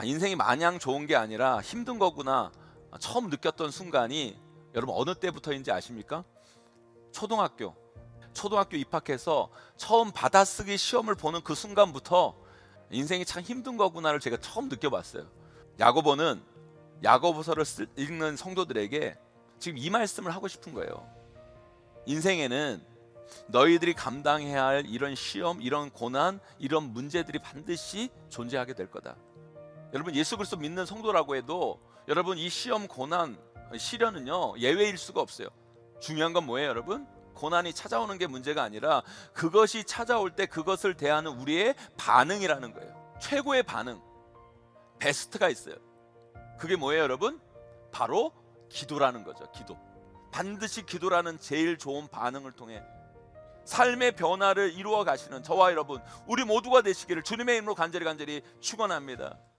아, 인생이 마냥 좋은 게 아니라 힘든 거구나 처음 느꼈던 순간이 여러분 어느 때부터인지 아십니까? 초등학교 초등학교 입학해서 처음 받아쓰기 시험을 보는 그 순간부터 인생이 참 힘든 거구나를 제가 처음 느껴봤어요. 야고보는 야고보서를 쓸- 읽는 성도들에게 지금 이 말씀을 하고 싶은 거예요. 인생에는 너희들이 감당해야 할 이런 시험, 이런 고난, 이런 문제들이 반드시 존재하게 될 거다. 여러분 예수 그리스도 믿는 성도라고 해도 여러분 이 시험, 고난, 시련은요 예외일 수가 없어요. 중요한 건 뭐예요, 여러분? 고난이 찾아오는 게 문제가 아니라 그것이 찾아올 때 그것을 대하는 우리의 반응이라는 거예요. 최고의 반응, 베스트가 있어요. 그게 뭐예요, 여러분? 바로 기도라는 거죠. 기도. 반드시 기도라는 제일 좋은 반응을 통해 삶의 변화를 이루어 가시는 저와 여러분, 우리 모두가 되시기를 주님의 이름으로 간절히 간절히 축원합니다.